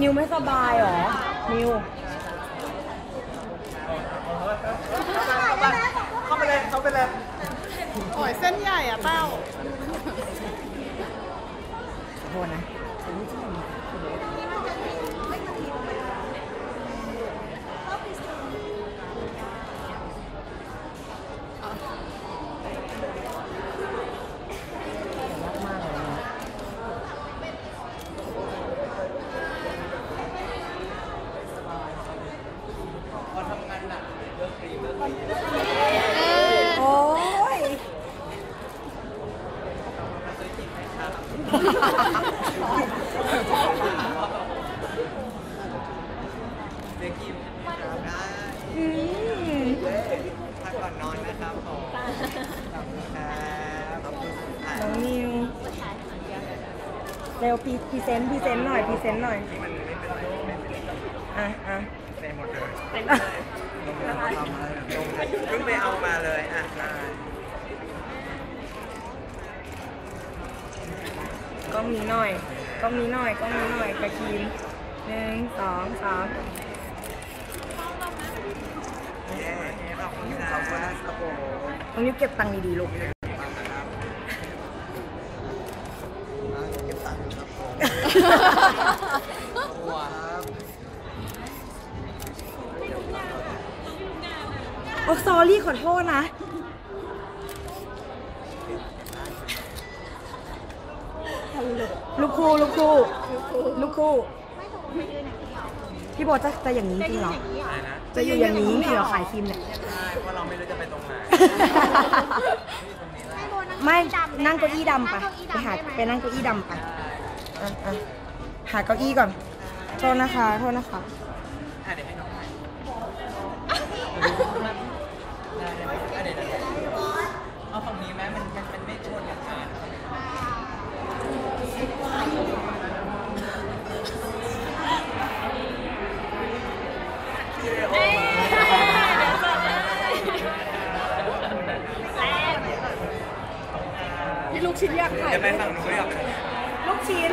นิวไม่สบายเหรอ นิว เข้าไปเลยเข้าไปเลยโอ้ยเส้นใหญ่อะเต้าขอโทษนะ โอ้ยซื้อครีมห้ครับซื้อครีมให้ครับได้อืมพักก่อนนอนนะครับผมขอบคุณครับขอบคุณค่ะน้องนิว เร็วพรีพรีเซนต์พรีเซนต์หน่อยพรีเซนต์หน่อยมันไม่เป็นไรไม่เป็นไรอะอะ เต็มหมดเลยเต็มเลยลงเลยทำอะไรลงเลยเพิ่งไปเอามาเลยอะได้ ก็มีหน่อยก็มีหน่อยก็มีหน่อยกระครีมหนึ่งสองสามเย้ขอบคุณครับขอบคุณนะครับผมน้องนิวเก็บตังค์ดีๆลูกฟังนะครับอะเก็บตังค์ครับผมว้าวโอ้ซอรี่ขอโทษนะ ลูกคู่ลูกคู่ลูกคู่พี่โบทจะจะอย่างนี้จริงเหรอ อะไรนะจะอยู่อย่างนี้จริงเหรอขายครีมเนี่ย ใช่เพราะเราไม่รู้จะไปตรงไหนไม่นั่งเก้าอี้ดำไปไปหาไปนั่งเก้าอี้ดำไปอะอะหาเก้าอี้ก่อน โทษนะคะ โทษนะคะอะ ลูกชิ้นอยากถ่ายจะไปฝั่งนู้นหรอ ลูกชิ้น